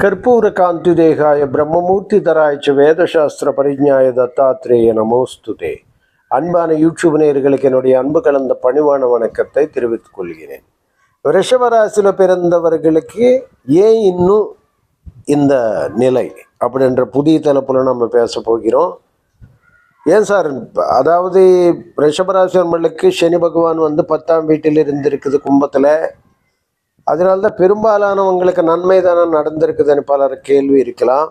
ಕರ್ಪೂರಕಾಂತಿದೇಹಾಯ பிரம்மமூர்த்திதராய ச வேதசாஸ்திர பரிஜாய தத்தாத்ரேய நமோஸ்துதே அன்பான யூடியூப் நேயர்களுக்கு என்னுடைய அன்பு கலந்த பணிவான வணக்கத்தை தெரிவித்துக் கொள்கிறேன் ரிஷபராசியில் பிறந்தவர்களுக்கு ஏன் இன்னும் இந்த நிலை அப்படின்ற புதிய தலைப்புல நம்ம பேச போகிறோம் ஏன் சார்? அதாவது ரிஷபராசியர்களுக்கு சனி பகவான் வந்து பத்தாம் வீட்டில் இருந்திருக்குது கும்பத்தில். அதனால்தான் பெரும்பாலானவங்களுக்கு நன்மை தானே நடந்திருக்குதுன்னு பலர் கேள்வி இருக்கலாம்.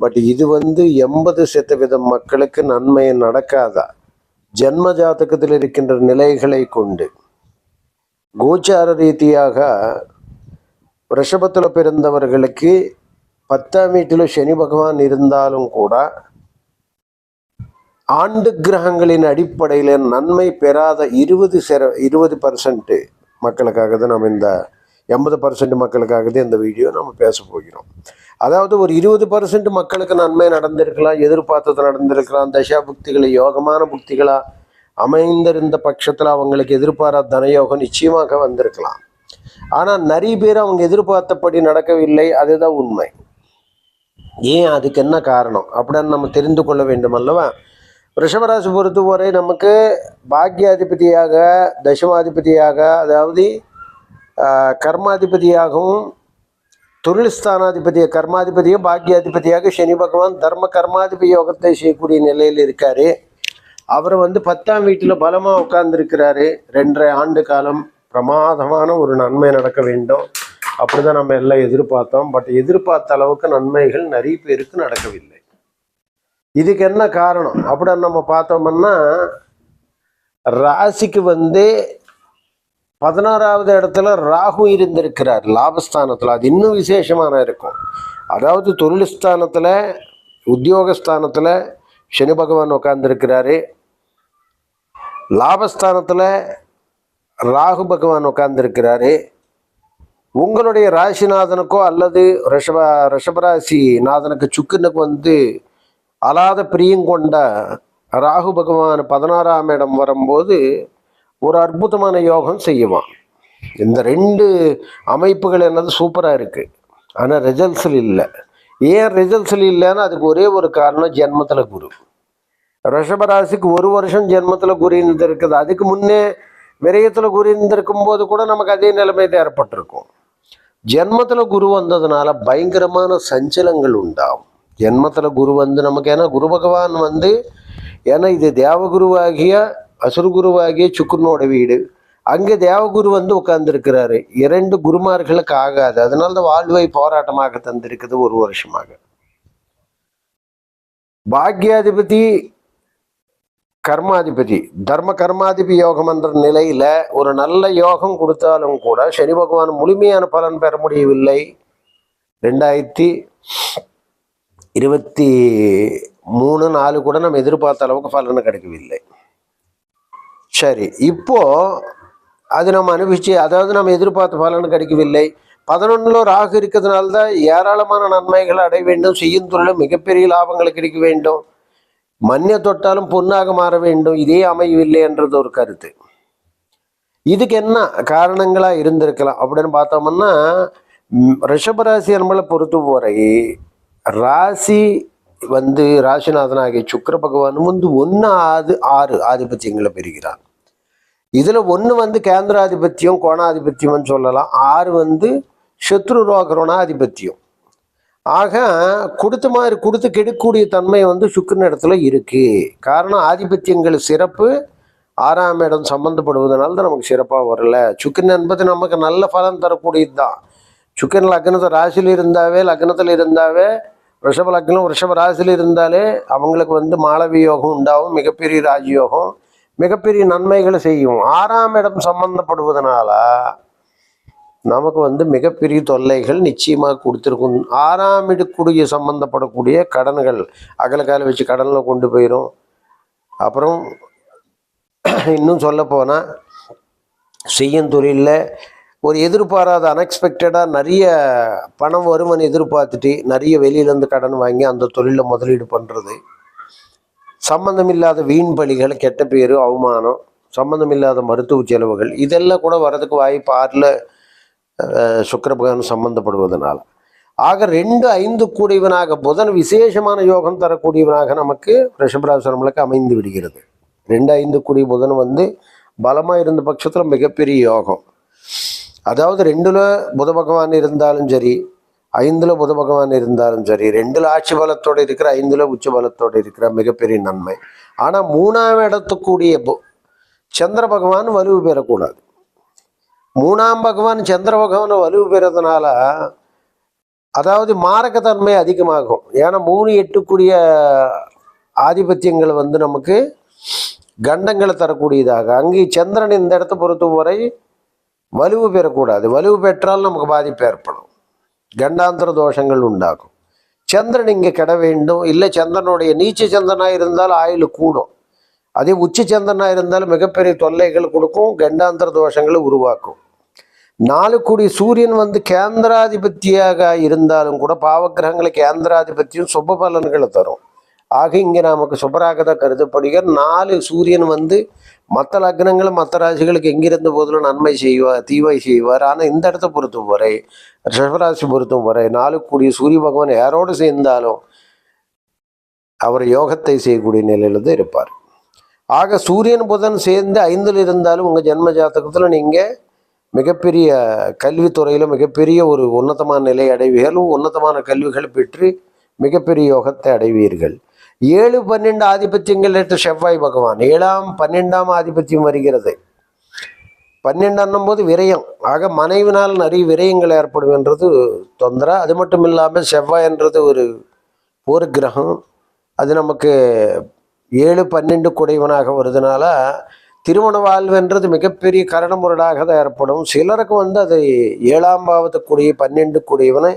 பட் இது வந்து எண்பது சதவீதம் மக்களுக்கு நன்மை நடக்காதா? ஜென்ம ஜாதகத்தில் இருக்கின்ற நிலைகளை கொண்டு. கோச்சார ரீதியாக ரிஷபத்தில் பிறந்தவர்களுக்கு பத்தாம் வீட்டில் சனி பகவான் இருந்தாலும் கூட ஆண்டு கிரகங்களின் அடிப்படையில் நன்மை பெறாத இருபது செர இருபது பர்சன்ட்டு மக்களுக்காக தான் நம்ம இந்த எண்பது பர்சன்ட் மக்களுக்காக தான் இந்த வீடியோ நம்ம பேச போகிறோம். அதாவது ஒரு இருபது பர்சன்ட் மக்களுக்கு நன்மை நடந்திருக்கலாம் எதிர்பார்த்தது நடந்திருக்கலாம் தசா புக்திகளை யோகமான புக்திகளாக அமைந்திருந்த பட்சத்தில் அவங்களுக்கு எதிர்பாராத தனயோகம் நிச்சயமாக வந்திருக்கலாம். ஆனால் நிறைய பேர் அவங்க எதிர்பார்த்தபடி நடக்கவில்லை அதுதான் உண்மை. ஏன் அதுக்கு என்ன காரணம்? அப்படின்னு நம்ம தெரிந்து கொள்ள வேண்டும் அல்லவா ரிஷபராசி பொறுத்தவரை நமக்கு பாக்கியாதிபதியாக தசமாதிபதியாக அதாவது கர்மாதிபதியாகவும் தொழில் ஸ்தானாதிபதிய கர்மாதிபதியும் பாக்யாதிபதியாக சனி பகவான் தர்ம கர்மாதிபதி யோகத்தை செய்யக்கூடிய நிலையில் இருக்கார். அவர் வந்து பத்தாம் வீட்டில் பலமாக உட்கார்ந்துருக்கிறாரு. ரெண்டரை ஆண்டு காலம் பிரமாதமான ஒரு நன்மை நடக்க வேண்டும். அப்படி தான் நம்ம எல்லாம் எதிர்பார்த்தோம். பட் எதிர்பார்த்த அளவுக்கு நன்மைகள் நிறைய பேருக்கு நடக்கவில்லை. இதுக்கு என்ன காரணம்? அப்படின்னு நம்ம பார்த்தோம்னா ராசிக்கு வந்து பதினாறாவது இடத்துல ராகு இருந்திருக்கிறார் லாபஸ்தானத்தில். அது இன்னும் விசேஷமான இருக்கும். அதாவது தொழில்ஸ்தானத்தில் உத்தியோகஸ்தானத்தில் சனி பகவான் உட்கார்ந்துருக்கிறாரு. லாபஸ்தானத்தில் ராகு பகவான் உட்கார்ந்துருக்கிறாரு. உங்களுடைய ராசிநாதனுக்கோ அல்லது ரிஷப ரிஷபராசி நாதனுக்கு சுக்குனுக்கு வந்து அலாத பிரியங்கொண்ட ராகு பகவான் பதினாறாம் இடம் வரும்போது ஒரு அற்புதமான யோகம் செய்வான். இந்த ரெண்டு அமைப்புகள் என்னது சூப்பராக இருக்குது ஆனால் ரிசல்ட்ஸில் இல்லை. ஏன் ரிசல்ட்ஸில் இல்லைன்னா அதுக்கு ஒரே ஒரு காரணம் ஜென்மத்தில் குரு. ரிஷபராசிக்கு ஒரு வருஷம் ஜென்மத்தில் குரு இருந்திருக்குது. அதுக்கு முன்னே விரயத்தில் குரு இருந்திருக்கும் போது கூட நமக்கு அதே நிலைமை தான் ஏற்பட்டிருக்கும். ஜென்மத்தில் குரு வந்ததுனால பயங்கரமான சஞ்சலங்கள் உண்டாகும். ஜென்மத்தில் குரு வந்து நமக்கு ஏன்னா குரு பகவான் வந்து ஏன்னா இது தேவகுருவாகிய அசுரகுருவாகிய சுக்குனோட வீடு. அங்கே தேவகுரு வந்து உட்கார்ந்துருக்கிறாரு. இரண்டு குருமார்களுக்கு ஆகாது. அதனால தான் வாழ்வை போராட்டமாக தந்திருக்குது ஒரு வருஷமாக. பாக்யாதிபதி கர்மாதிபதி. தர்ம கர்மாதிபதி யோகம் என்ற நிலையில ஒரு நல்ல யோகம் கொடுத்தாலும் கூட சனி பகவான் முழுமையான பலன் பெற முடியவில்லை. ரெண்டாயிரத்தி இருபத்தி மூணு நாலு கூட நம்ம எதிர்பார்த்த அளவுக்கு பலனை கிடைக்கவில்லை. சரி இப்போ அது நம்ம அனுபவிச்சு அதாவது நம்ம எதிர்பார்த்த பலன் கிடைக்கவில்லை. பதினொன்னுல ராகு இருக்கிறதுனால தான் ஏராளமான நன்மைகளை அடைய வேண்டும். செய்யும் தொழிலும் மிகப்பெரிய லாபங்கள் கிடைக்க வேண்டும். மண்ணை தொட்டாலும் பொன்னாக மாற வேண்டும். இதே அமையவில்லை என்றது ஒரு கருத்து. இதுக்கு என்ன காரணங்களா இருந்திருக்கலாம் அப்படின்னு பார்த்தோம்னா ரிஷபராசி நம்மளை பொறுத்து போறை ராசி வந்து ராசிநாதனாகிய சுக்கிர பகவான் வந்து ஒன்று ஆறு ஆறு ஆதிபத்தியங்களை பெறுகிறான் இதில் ஒன்று வந்து கேந்திராதிபத்தியம் கோணாதிபத்தியம்னு சொல்லலாம். ஆறு வந்து சத்ரு ரோகரோணாதிபத்தியம் ஆக கொடுத்த மாதிரி கொடுத்து கெடுக்கக்கூடிய தன்மை வந்து சுக்கிரன் இடத்துல இருக்குது காரணம் ஆதிபத்தியங்கள் சிறப்பு ஆறாம் இடம் சம்மந்தப்படுவதனால தான் நமக்கு சிறப்பாக வரல. சுக்கரன் என்பது நமக்கு நல்ல பலன் தரக்கூடியது தான் சுக்கரன் லக்னத்தை ராசியில் இருந்தாவே லக்னத்தில் இருந்தாவே ரிஷப லக்னம் ரிஷப ராசியில் இருந்தாலே அவங்களுக்கு வந்து மாளவி யோகம் உண்டாகும் மிகப்பெரிய ராஜயோகம் மிகப்பெரிய நன்மைகளை செய்யும். ஆறாம் இடம் சம்பந்தப்படுவதனால நமக்கு வந்து மிகப்பெரிய தொல்லைகள் நிச்சயமாக கொடுத்துருக்கும். ஆறாம் இடக்கூடிய சம்பந்தப்படக்கூடிய கடன்கள் அகலக்கால வச்சு கடனில் கொண்டு போயிடும் அப்புறம் இன்னும் சொல்ல போனால் செய்யும் தொழிலில் ஒரு எதிர்பாராத அன்எக்ஸ்பெக்டடாக நிறைய பணம் வருமன்னு எதிர்பார்த்துட்டு நிறைய வெளியிலேருந்து கடன் வாங்கி அந்த தொழிலில் முதலீடு பண்ணுறது சம்மந்தமில்லாத வீண் பலிகள் கெட்ட பேர் அவமானம் சம்மந்தமில்லாத மருத்துவ செலவுகள் இதெல்லாம் கூட வரதுக்கு வாய்ப்பு ஆறில் சுக்கிர பகவான் ஆக ரெண்டு ஐந்து கூடியவனாக புதன் விசேஷமான யோகம் தரக்கூடியவனாக நமக்கு ரிஷபராசிரமலுக்கு அமைந்து விடுகிறது. ரெண்டு ஐந்து கூடிய புதன் வந்து பலமாக இருந்த பட்சத்தில் மிகப்பெரிய யோகம். அதாவது ரெண்டுல புத பகவான் இருந்தாலும் சரி ஐந்துல புத பகவான் இருந்தாலும் சரி ரெண்டுல ஆட்சி பலத்தோடு இருக்கிற ஐந்துல உச்ச பலத்தோடு இருக்கிற மிகப்பெரிய நன்மை. ஆனால் மூணாம் இடத்துக்கூடிய பு- சந்திர பகவான் வலுவு பெறக்கூடாது. மூணாம் பகவான் சந்திர பகவான் வலுவு பெறதுனால அதாவது மாரகத்தன்மை அதிகமாகும். ஏன்னா மூணு எட்டுக்குரிய ஆதிபத்தியங்கள் வந்து நமக்கு கண்டங்களை தரக்கூடியதாக. அங்கே சந்திரன் இந்த இடத்தை பொறுத்தவரை வலுவு பெறக்கூடாது. வலுவு பெற்றால் நமக்கு பாதிப்பு ஏற்படும். கண்டாந்திர தோஷங்கள் உண்டாகும். சந்திரன் இங்கே கெட வேண்டும். இல்லை சந்திரனுடைய நீச்ச சந்திரனாக இருந்தால் ஆயுள் கூடும். அதே உச்ச சந்திரனாக இருந்தாலும் மிகப்பெரிய தொல்லைகள் கொடுக்கும். கண்டாந்திர தோஷங்களை உருவாக்கும். நாலு கோடி சூரியன் வந்து கேந்திராதிபத்தியாக இருந்தாலும் கூட பாவகிரகங்களை கேந்திராதிபத்தியம் சுப பலன்களை தரும். ஆக இங்கே நமக்கு சுபராகதான் கருதப்படுகிற நாலு சூரியன் வந்து மற்ற லக்னங்களும் மற்ற ராசிகளுக்கு எங்கிருந்த போதிலும் நன்மை செய்வார் தீவை செய்வார். ஆனால் இந்த இடத்த பொறுத்த வரை ரிஷபராசி பொறுத்தும் வரை நாலு கூடிய சூரிய பகவான் யாரோடு சேர்ந்தாலும் அவர் யோகத்தை செய்யக்கூடிய நிலையில தான் இருப்பார். ஆக சூரியன் புதன் சேர்ந்து ஐந்தில் இருந்தாலும் உங்கள் ஜென்ம ஜாதகத்தில் நீங்கள் மிகப்பெரிய கல்வித்துறையில் மிகப்பெரிய ஒரு உன்னதமான நிலை அடைவீர்கள். உன்னதமான கல்விகள் பெற்று மிகப்பெரிய யோகத்தை அடைவீர்கள். ஏழு பன்னெண்டு ஆதிபத்தியங்கள் எடுத்து செவ்வாய் பகவான். ஏழாம் பன்னெண்டாம் ஆதிபத்தியம் வருகிறது. பன்னெண்டாம் போது விரயம். ஆக மனைவினால் நிறைய விரயங்கள் ஏற்படும் என்றது தொந்தரா அது மட்டும் இல்லாமல் செவ்வாய் என்றது ஒரு ஒரு கிரகம். அது நமக்கு ஏழு பன்னெண்டு குடைவனாக வருதுனால திருமண வாழ்வுன்றது மிகப்பெரிய கரணமுரடாக தான் ஏற்படும். சிலருக்கு வந்து அது ஏழாம் பாவத்துக்குடிய பன்னெண்டு குடையவனை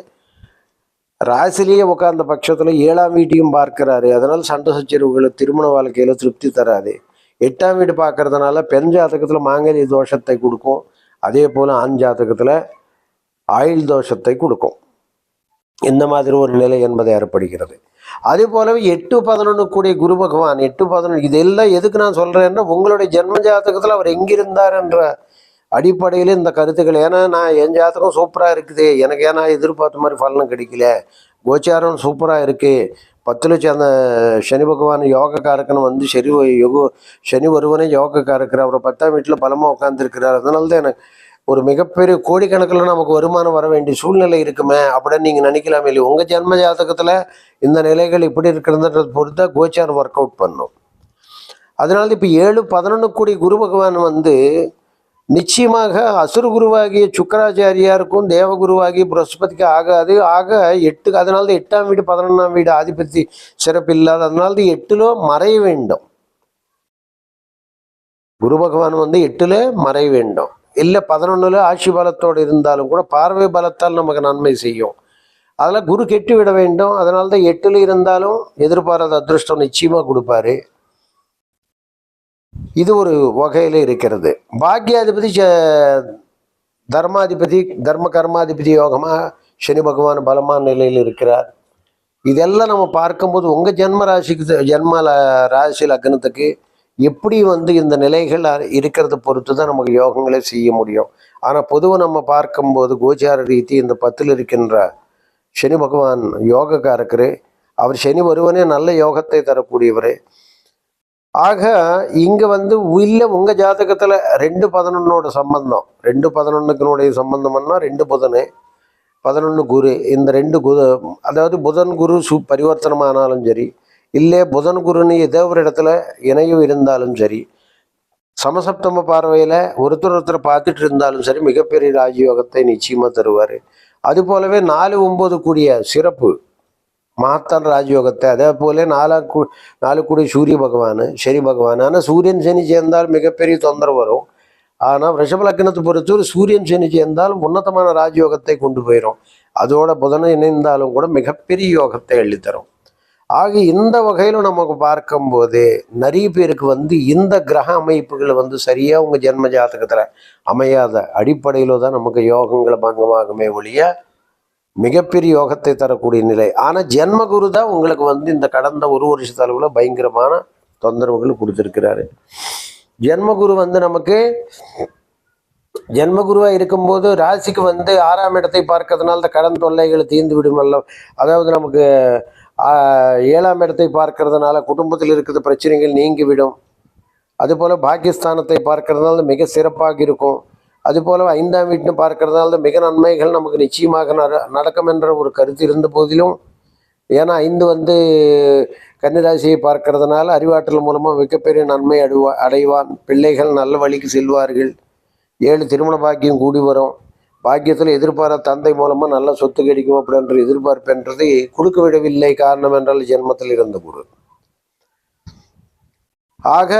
ராசிலேயே உட்கார்ந்த பட்சத்தில் ஏழாம் வீட்டையும் பார்க்கிறாரு. அதனால் சண்டை சச்சரவுகள் திருமண வாழ்க்கையில் திருப்தி தராது. எட்டாம் வீடு பார்க்கறதுனால பெண் ஜாதகத்தில் மாங்கல்ய தோஷத்தை கொடுக்கும். அதே போல் ஆண் ஜாதகத்தில் ஆயுள் தோஷத்தை கொடுக்கும். இந்த மாதிரி ஒரு நிலை என்பதை ஏற்படுகிறது. அதே போலவே எட்டு பதினொன்று கூடிய குரு பகவான் எட்டு பதினொன்று இதெல்லாம் எதுக்கு நான் சொல்கிறேன்னா உங்களுடைய ஜென்ம ஜாதகத்தில் அவர் எங்கிருந்தார் என்ற அடிப்படையில் இந்த கருத்துக்கள். ஏன்னா நான் என் ஜாதகம் சூப்பராக இருக்குது. எனக்கு ஏன்னா எதிர்பார்த்த மாதிரி பலனும் கிடைக்கல. கோச்சாரம் சூப்பராக இருக்குது பத்தில் சேர்ந்த சனி பகவான் யோக காரக்கன் வந்து சரி யோக சனி ஒருவனே காரக்கிறார் அவர் பத்தாம் வீட்டில் பலமாக உட்காந்துருக்கிறார் அதனால தான் எனக்கு ஒரு மிகப்பெரிய கோடிக்கணக்கில் நமக்கு வருமானம் வர வேண்டிய சூழ்நிலை இருக்குமே அப்படின்னு நீங்கள் நினைக்கலாமே இல்லையா? உங்கள் ஜென்ம ஜாதகத்தில் இந்த நிலைகள் இப்படி இருக்கிறத பொறுத்தா கோச்சாரம் ஒர்க் அவுட் பண்ணும். அதனால இப்போ ஏழு பதினொன்று கோடி குரு பகவான் வந்து நிச்சயமாக அசுர குருவாகிய சுக்கராச்சாரியாருக்கும் தேவகுருவாகிய புரஸ்பதிக்கு ஆகாது. ஆக எட்டு அதனால தான் எட்டாம் வீடு பதினொன்றாம் வீடு ஆதிபத்தி சிறப்பு இல்லாத அதனால தான் எட்டுல மறைய வேண்டும். குரு பகவான் வந்து எட்டுல மறைய வேண்டும். இல்லை பதினொன்னுல ஆட்சி பலத்தோடு இருந்தாலும் கூட பார்வை பலத்தால் நமக்கு நன்மை செய்யும். அதில் குரு கெட்டு விட வேண்டும். அதனால தான் எட்டுல இருந்தாலும் எதிர்பாராத அதிர்ஷ்டம் நிச்சயமா கொடுப்பாரு. இது ஒரு வகையில் இருக்கிறது. பாக்கியாதிபதி ச- தர்மாதிபதி தர்ம கர்மாதிபதி யோகமாக சனி பகவான் பலமான நிலையில் இருக்கிறார். இதெல்லாம் நம்ம பார்க்கும்போது உங்கள் ஜென்ம ராசிக்கு ஜென்ம ராசி லக்னத்துக்கு எப்படி வந்து இந்த நிலைகள் அ- இருக்கிறத பொறுத்து தான் நமக்கு யோகங்களை செய்ய முடியும். ஆனால் பொதுவாக நம்ம பார்க்கும்போது கோச்சார ரீதி இந்த பத்தில் இருக்கின்ற சனி பகவான் யோகக்காரக்கரு அவர் சனி ஒருவனே நல்ல யோகத்தை தரக்கூடியவர். ஆக இங்கே வந்து இல்ல உங்கள் ஜாதகத்தில் ரெண்டு பதினொன்னோட சம்பந்தம். ரெண்டு பதினொன்னுக்கினுடைய சம்பந்தம்னா ரெண்டு புதனு பதினொன்று குரு. இந்த ரெண்டு குரு அதாவது புதன் குரு சு பரிவர்த்தனமானாலும் சரி இல்லை புதன் குருன்னு ஏதோ ஒரு இடத்துல இணையும் இருந்தாலும் சரி சமசப்தம பார்வையில் ஒருத்தர் ஒருத்தர் பார்த்துட்டு இருந்தாலும் சரி மிகப்பெரிய ராஜயோகத்தை நிச்சயமாக தருவார். அது போலவே நாலு ஒம்பது கூடிய சிறப்பு மகத்தான் ராஜயோகத்தை. அதே போல நாலா கு நாலு கூடி சூரிய பகவான் சனி பகவான். ஆனால் சூரியன் சனி சேர்ந்தால் மிகப்பெரிய தொந்தரவு வரும். ஆனால் ரிஷப லக்னத்தை பொறுத்தவரை சூரியன் சனி சேர்ந்தால் உன்னதமான ராஜயோகத்தை கொண்டு போயிடும் அதோட புதனை இணைந்தாலும் கூட மிகப்பெரிய யோகத்தை அள்ளித்தரும். ஆக இந்த வகையில் நமக்கு பார்க்கும்போது நிறைய பேருக்கு வந்து இந்த கிரக அமைப்புகள் வந்து சரியாக உங்கள் ஜென்ம ஜாதகத்தில் அமையாத அடிப்படையில் தான் நமக்கு யோகங்களை பங்கமாகுமே ஒழிய மிகப்பெரிய யோகத்தை தரக்கூடிய நிலை. ஆனால் ஜென்மகுரு தான் உங்களுக்கு வந்து இந்த கடந்த ஒரு வருஷத்தளவில் அளவில் பயங்கரமான தொந்தரவுகள் கொடுத்துருக்கிறாரு. ஜென்மகுரு வந்து நமக்கு ஜென்மகுருவாக இருக்கும்போது ராசிக்கு வந்து ஆறாம் இடத்தை பார்க்கறதுனால இந்த கடன் தொல்லைகள் தீர்ந்து விடும் அல்ல. அதாவது நமக்கு ஏழாம் இடத்தை பார்க்கறதுனால குடும்பத்தில் இருக்கிற பிரச்சனைகள் நீங்கிவிடும். அதுபோல் பாகிஸ்தானத்தை பார்க்கறதுனால மிக சிறப்பாக இருக்கும். அதுபோல ஐந்தாம் வீட்டுன்னு பார்க்கறதுனால மிக நன்மைகள் நமக்கு நிச்சயமாக நட நடக்கும் என்ற ஒரு கருத்து இருந்த போதிலும் ஏன்னா ஐந்து வந்து கன்னிராசியை பார்க்கறதுனால அறிவாற்றல் மூலமாக மிகப்பெரிய நன்மை அடைவா அடைவான். பிள்ளைகள் நல்ல வழிக்கு செல்வார்கள். ஏழு திருமண பாக்கியம் கூடி வரும். பாக்கியத்தில் எதிர்பாராத தந்தை மூலமாக நல்ல சொத்து கிடைக்கும் அப்படின்ற எதிர்பார்ப்புன்றது கொடுக்க விடவில்லை காரணம் என்றால் ஜென்மத்தில் இருந்த குரு. ஆக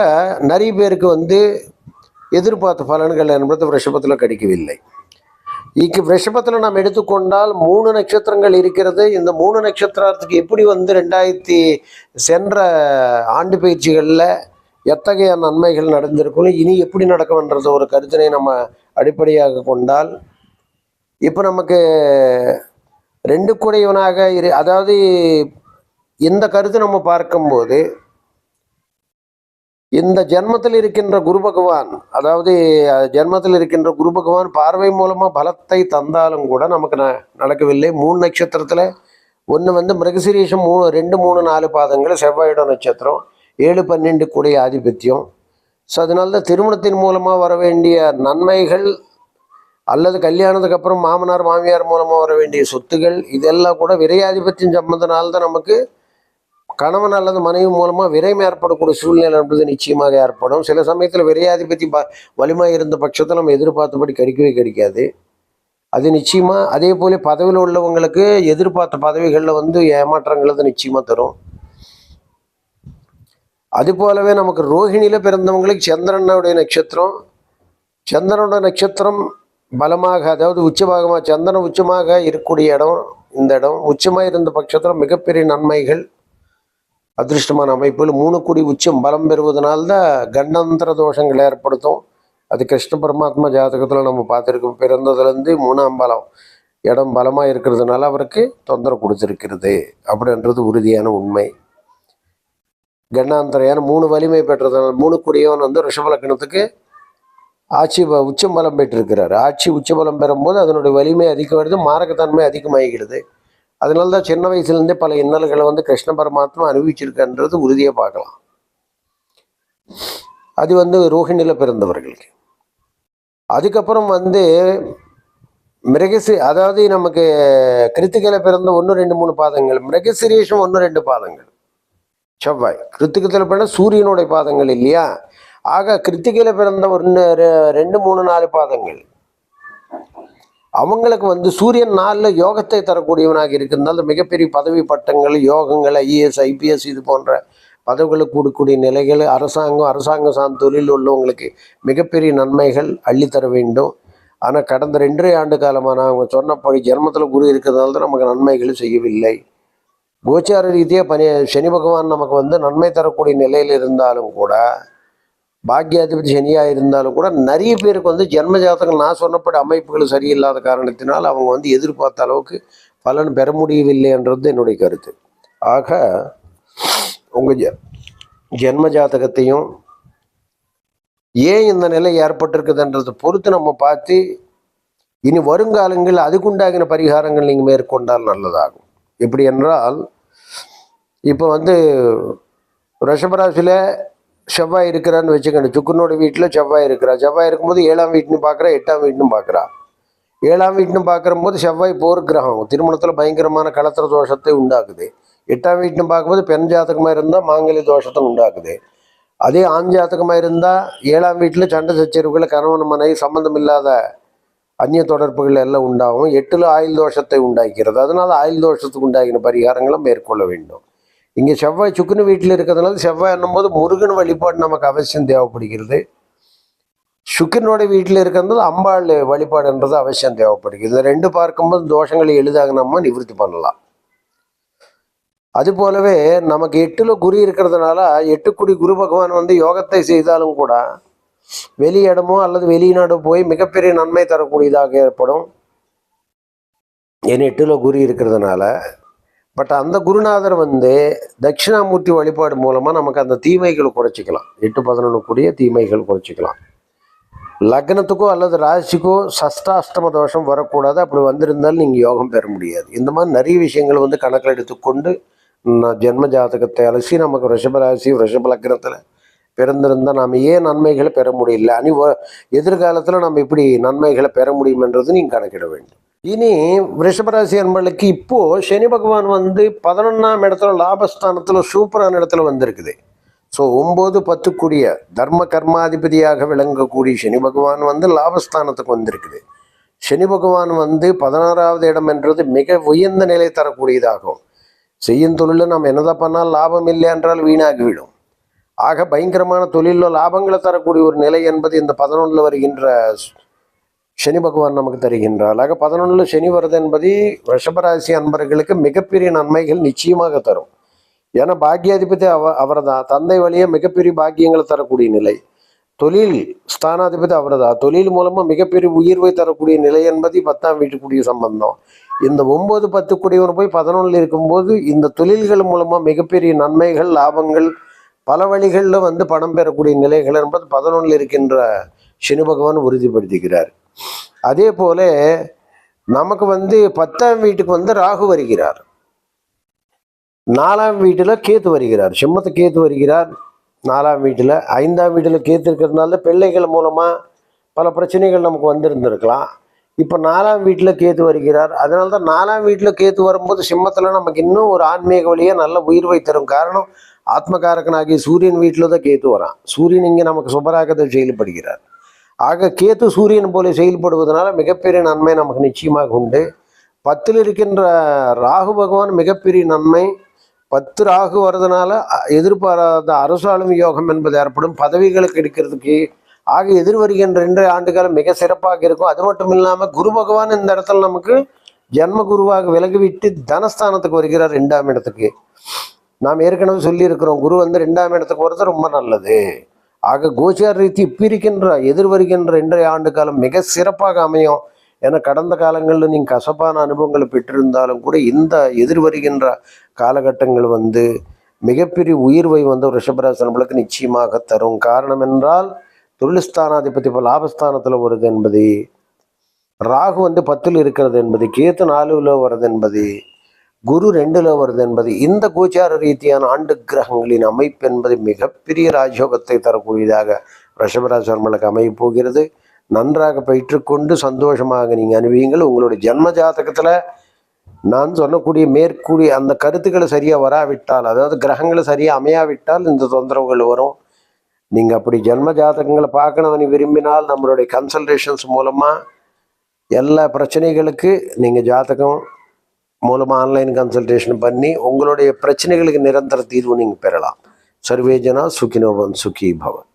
நிறைய பேருக்கு வந்து எதிர்பார்த்த பலன்கள் என்பது ரிஷபத்தில் கிடைக்கவில்லை. இக்கு ரிஷபத்தில் நாம் எடுத்துக்கொண்டால் மூணு நட்சத்திரங்கள் இருக்கிறது. இந்த மூணு நட்சத்திரத்துக்கு எப்படி வந்து ரெண்டாயிரத்தி சென்ற ஆண்டு பயிற்சிகளில் எத்தகைய நன்மைகள் நடந்திருக்கும் இனி எப்படி நடக்கும்ன்றது ஒரு கருத்தினை நம்ம அடிப்படையாக கொண்டால் இப்போ நமக்கு ரெண்டு கூடையவனாக இரு அதாவது இந்த கருத்து நம்ம பார்க்கும்போது இந்த ஜென்மத்தில் இருக்கின்ற குரு பகவான் அதாவது ஜென்மத்தில் இருக்கின்ற குரு பகவான் பார்வை மூலமாக பலத்தை தந்தாலும் கூட நமக்கு ந நடக்கவில்லை. மூணு நட்சத்திரத்தில் ஒன்று வந்து மிருகசிரீஷம் மூணு ரெண்டு மூணு நாலு பாதங்கள் செவ்வாயோட நட்சத்திரம் ஏழு பன்னெண்டு கூடிய ஆதிபத்தியம். ஸோ அதனால தான் திருமணத்தின் மூலமாக வர வேண்டிய நன்மைகள் அல்லது கல்யாணத்துக்கு அப்புறம் மாமனார் மாமியார் மூலமாக வர வேண்டிய சொத்துகள் இதெல்லாம் கூட விரையாதிபத்தியம் சம்மந்தனால்தான் நமக்கு கணவன் அல்லது மனைவி மூலமாக விரைம் ஏற்படக்கூடிய சூழ்நிலை என்பது நிச்சயமாக ஏற்படும். சில சமயத்தில் விரையாதிபத்தி ப வலிமை இருந்த பட்சத்தில் நம்ம எதிர்பார்த்தபடி கிடைக்கவே கிடைக்காது. அது நிச்சயமாக அதே போல பதவியில் உள்ளவங்களுக்கு எதிர்பார்த்த பதவிகளில் வந்து ஏமாற்றங்கள் நிச்சயமாக தரும். அது போலவே நமக்கு ரோஹிணியில் பிறந்தவங்களுக்கு சந்திரனுடைய நட்சத்திரம். சந்திரனோட நட்சத்திரம் பலமாக அதாவது உச்சபாகமாக சந்திரன் உச்சமாக இருக்கக்கூடிய இடம் இந்த இடம். உச்சமாக இருந்த பட்சத்தில் மிகப்பெரிய நன்மைகள். அதிர்ஷ்டமான அமைப்பில் மூணு கோடி உச்சம் பலம் பெறுவதனால்தான் கண்டந்திர தோஷங்கள் ஏற்படுத்தும். அது கிருஷ்ண பரமாத்மா ஜாதகத்தில் நம்ம பார்த்துருக்கோம். பிறந்ததுலேருந்து மூணாம் பலம் இடம் பலமாக இருக்கிறதுனால அவருக்கு தொந்தரவு கொடுத்துருக்கிறது அப்படின்றது உறுதியான உண்மை. கண்ணாந்திரையான மூணு வலிமை பெற்றதுனால மூணு குடியவன் வந்து ரிஷபலக்கணத்துக்கு ஆட்சி ப- உச்சம் பலம் பெற்றிருக்கிறார். ஆட்சி உச்சபலம் பெறும்போது அதனுடைய வலிமை அதிகம் வருது மாரகத்தன்மை அதிகமாகிடுது. அதனால தான் சின்ன வயசுலேருந்தே பல இன்னல்களை வந்து கிருஷ்ண பரமாத்மா அனுபவிச்சிருக்கன்றது உறுதியாக பார்க்கலாம். அது வந்து ரோஹிணியில் பிறந்தவர்களுக்கு. அதுக்கப்புறம் வந்து மிருகசி அதாவது நமக்கு கிருத்திகையில் பிறந்த ஒன்று ரெண்டு மூணு பாதங்கள் மிருகசிரியேஷம் ஒன்று ரெண்டு பாதங்கள். செவ்வாய். கிருத்திகத்தில் பிறந்த சூரியனுடைய பாதங்கள் இல்லையா? ஆக கிருத்திகையில் பிறந்த ஒன்று ரெண்டு மூணு நாலு பாதங்கள். அவங்களுக்கு வந்து சூரியன் நாளில் யோகத்தை தரக்கூடியவனாக இருக்கிறதுனால மிகப்பெரிய பதவி பட்டங்கள் யோகங்கள் ஐஏஎஸ் ஐபிஎஸ் இது போன்ற பதவிகளுக்கு கொடுக்கக்கூடிய நிலைகள் அரசாங்கம் அரசாங்கம் சார்ந்த தொழில் உள்ளவங்களுக்கு மிகப்பெரிய நன்மைகள் அள்ளித்தர வேண்டும். ஆனால் கடந்த ரெண்டரை ஆண்டு காலமாக நான் அவங்க சொன்னபடி ஜென்மத்தில் குரு இருக்கிறதால தான் நமக்கு நன்மைகள் செய்யவில்லை. கோச்சார ரீதியாக பனி சனி பகவான் நமக்கு வந்து நன்மை தரக்கூடிய நிலையில் இருந்தாலும் கூட பாக்கியாதிபதி சனியாக இருந்தாலும் கூட நிறைய பேருக்கு வந்து ஜென்ம ஜாதகம் நான் சொன்னப்பட்ட அமைப்புகள் சரியில்லாத காரணத்தினால் அவங்க வந்து எதிர்பார்த்த அளவுக்கு பலன் பெற முடியவில்லைன்றது என்னுடைய கருத்து. ஆக உங்கள் ஜ ஜென்ம ஜாதகத்தையும் ஏன் இந்த நிலை ஏற்பட்டிருக்குதுன்றதை பொறுத்து நம்ம பார்த்து இனி வருங்காலங்கள் அதுக்குண்டாகின பரிகாரங்கள் நீங்கள் மேற்கொண்டால் நல்லதாகும். எப்படி என்றால் இப்போ வந்து ரிஷபராசியில் செவ்வாய் இருக்கிறான்னு வச்சுக்கணும் சுக்குனோட வீட்டில் செவ்வாய் இருக்கிறா. செவ்வாய் இருக்கும்போது ஏழாம் வீட்டுன்னு பார்க்குறா எட்டாம் வீட்டுன்னு பார்க்குறா. ஏழாம் வீட்டுன்னு பார்க்குறம்போது செவ்வாய் போர் கிரகம் திருமணத்தில் பயங்கரமான கலத்திர தோஷத்தை உண்டாக்குது. எட்டாம் வீட்டுன்னு பார்க்கும்போது பெண் ஜாதகமாக இருந்தால் மாங்கல்ய தோஷத்தை உண்டாக்குது. அதே ஆண் ஜாதகமாக இருந்தால் ஏழாம் வீட்டில் சண்டை சச்சரிவுகள் கணவன் மனைவி சம்மந்தம் இல்லாத அந்நிய தொடர்புகள் எல்லாம் உண்டாகும். எட்டில் ஆயுள் தோஷத்தை உண்டாக்கிறது. அதனால் ஆயுள் தோஷத்துக்கு உண்டாகின பரிகாரங்களை மேற்கொள்ள வேண்டும். இங்கே செவ்வாய் சுக்குனு வீட்டில் இருக்கிறதுனால செவ்வாய் என்னும்போது முருகன் வழிபாடு நமக்கு அவசியம் தேவைப்படுகிறது. சுக்கிரனோட வீட்டில் இருக்கிறது அம்பாள் வழிபாடுன்றது அவசியம் தேவைப்படுகிறது. இந்த ரெண்டு பார்க்கும்போது தோஷங்களை எளிதாக நம்ம நிவர்த்தி பண்ணலாம். அது போலவே நமக்கு எட்டுல குரு இருக்கிறதுனால எட்டுக்குடி குரு பகவான் வந்து யோகத்தை செய்தாலும் கூட வெளி இடமோ அல்லது வெளிநாடு போய் மிகப்பெரிய நன்மை தரக்கூடியதாக ஏற்படும். என் எட்டுல குரு இருக்கிறதுனால பட் அந்த குருநாதர் வந்து தட்சிணாமூர்த்தி வழிபாடு மூலமாக நமக்கு அந்த தீமைகள் குறைச்சிக்கலாம். எட்டு பதினொன்று கூடிய தீமைகள் குறைச்சிக்கலாம். லக்னத்துக்கோ அல்லது ராசிக்கோ சஷ்டாஷ்டம தோஷம் வரக்கூடாது. அப்படி வந்திருந்தாலும் நீங்கள் யோகம் பெற முடியாது. இந்த மாதிரி நிறைய விஷயங்கள் வந்து கணக்கில் எடுத்துக்கொண்டு நான் ஜென்ம ஜாதகத்தை அலசி நமக்கு ரிஷப ராசி ரிஷப லக்னத்தில் பிறந்திருந்தால் நாம் ஏன் நன்மைகளை பெற முடியல? அனி எதிர்காலத்தில் நம்ம இப்படி நன்மைகளை பெற முடியுமென்றது நீங்கள் கணக்கிட வேண்டும். இனி ரிஷபராசி அன்பர்களுக்கு இப்போ சனி பகவான் வந்து பதினொன்றாம் இடத்துல லாபஸ்தானத்தில் சூப்பரான இடத்துல வந்திருக்குது. ஸோ ஒம்பது பத்து கூடிய தர்ம கர்மாதிபதியாக விளங்கக்கூடிய சனி பகவான் வந்து லாபஸ்தானத்துக்கு வந்திருக்குது. சனி பகவான் வந்து பதினாறாவது இடம் என்றது மிக உயர்ந்த நிலை தரக்கூடியதாகும். செய்யும் தொழிலில் நம்ம என்னதான் பண்ணால் லாபம் இல்லை என்றால் வீணாகிவிடும். ஆக பயங்கரமான தொழிலில் லாபங்களை தரக்கூடிய ஒரு நிலை என்பது இந்த பதினொன்றில் வருகின்ற சனி பகவான் நமக்கு தருகின்றார் ஆக பதினொன்றில் சனி வருது என்பது ரிஷபராசி அன்பர்களுக்கு மிகப்பெரிய நன்மைகள் நிச்சயமாக தரும். ஏன்னா பாக்கியாதிபதி அவ அவர் தான் தந்தை வழியே மிகப்பெரிய பாக்கியங்களை தரக்கூடிய நிலை. தொழில் ஸ்தானாதிபதி அவர் தான் தொழில் மூலமாக மிகப்பெரிய உயர்வை தரக்கூடிய நிலை என்பது பத்தாம் வீட்டுக்குரிய சம்பந்தம். இந்த ஒம்பது பத்து கூடியவன் போய் பதினொன்றில் இருக்கும்போது இந்த தொழில்கள் மூலமாக மிகப்பெரிய நன்மைகள் லாபங்கள் பல வழிகளில் வந்து பணம் பெறக்கூடிய நிலைகள் என்பது பதினொன்றில் இருக்கின்ற சனி பகவான் உறுதிப்படுத்துகிறார். அதே போல நமக்கு வந்து பத்தாம் வீட்டுக்கு வந்து ராகு வருகிறார். நாலாம் வீட்டில் கேத்து வருகிறார். சிம்மத்தை கேத்து வருகிறார். நாலாம் வீட்டில் ஐந்தாம் வீட்டில் கேத்து இருக்கிறதுனால பிள்ளைகள் மூலமாக பல பிரச்சனைகள் நமக்கு வந்திருந்திருக்கலாம். இப்போ நாலாம் வீட்டில் கேத்து வருகிறார். அதனால தான் நாலாம் வீட்டில் கேத்து வரும்போது சிம்மத்தில் நமக்கு இன்னும் ஒரு ஆன்மீக வழியாக நல்ல உயிர்வை தரும் காரணம் ஆத்மகாரகனாகிய சூரியன் வீட்டில் தான் கேத்து வரான். சூரியன் இங்கே நமக்கு சுபராகத்தில் செயல்படுகிறார். ஆக கேத்து சூரியன் போல செயல்படுவதனால மிகப்பெரிய நன்மை நமக்கு நிச்சயமாக உண்டு. பத்தில் இருக்கின்ற ராகு பகவான் மிகப்பெரிய நன்மை. பத்து ராகு வர்றதுனால எதிர்பாராத அரசாளும் யோகம் என்பது ஏற்படும். பதவிகளுக்கு எடுக்கிறதுக்கு ஆக எதிர்வருகின்ற இன்றைய ஆண்டுகாலம் மிக சிறப்பாக இருக்கும். அது மட்டும் இல்லாமல் குரு பகவான் இந்த இடத்துல நமக்கு ஜன்ம குருவாக விலகிவிட்டு தனஸ்தானத்துக்கு வருகிறார் ரெண்டாம் இடத்துக்கு. நாம் ஏற்கனவே சொல்லியிருக்கிறோம் குரு வந்து ரெண்டாம் இடத்துக்கு வர்றது ரொம்ப நல்லது. ஆக கோச்சார ரீதி இப்போ இருக்கின்ற எதிர்வருகின்ற இன்றைய ஆண்டு காலம் மிக சிறப்பாக அமையும் ஏன்னா கடந்த காலங்களில் நீங்கள் கசப்பான அனுபவங்களை பெற்றிருந்தாலும் கூட இந்த எதிர்வருகின்ற காலகட்டங்கள் வந்து மிகப்பெரிய உயிர்வை வந்து ரிஷபராசி நம்மளுக்கு நிச்சயமாக தரும். காரணம் என்றால் தொழில்ஸ்தானாதிபதி இப்போ லாபஸ்தானத்தில் வருது என்பது ராகு வந்து பத்தில் இருக்கிறது என்பது கேத்து நாலுல வருது என்பது குரு ரெண்டுல வருது என்பது இந்த கோச்சார ரீதியான ஆண்டு கிரகங்களின் அமைப்பு என்பது மிகப்பெரிய ராஜயோகத்தை தரக்கூடியதாக ரிஷபராசர்மலுக்கு அமையப் போகிறது. நன்றாக பயிற்றுக்கொண்டு சந்தோஷமாக நீங்கள் அனுபவியுங்கள். உங்களுடைய ஜென்ம ஜாதகத்தில் நான் சொல்லக்கூடிய மேற்கூடிய அந்த கருத்துக்களை சரியாக வராவிட்டால் அதாவது கிரகங்களை சரியாக அமையாவிட்டால் இந்த தொந்தரவுகள் வரும். நீங்கள் அப்படி ஜென்ம ஜாதகங்களை பார்க்கணும்னு விரும்பினால் நம்மளுடைய கன்சல்டேஷன்ஸ் மூலமாக எல்லா பிரச்சனைகளுக்கு நீங்கள் ஜாதகம் மூலமாக ஆன்லைன் கன்சல்டேஷன் பண்ணி உங்களுடைய பிரச்சனைகளுக்கு நிரந்தர தீர்வு நீங்கள் பெறலாம். சர்வேஜனா சுகினோபன் சுகி பவன்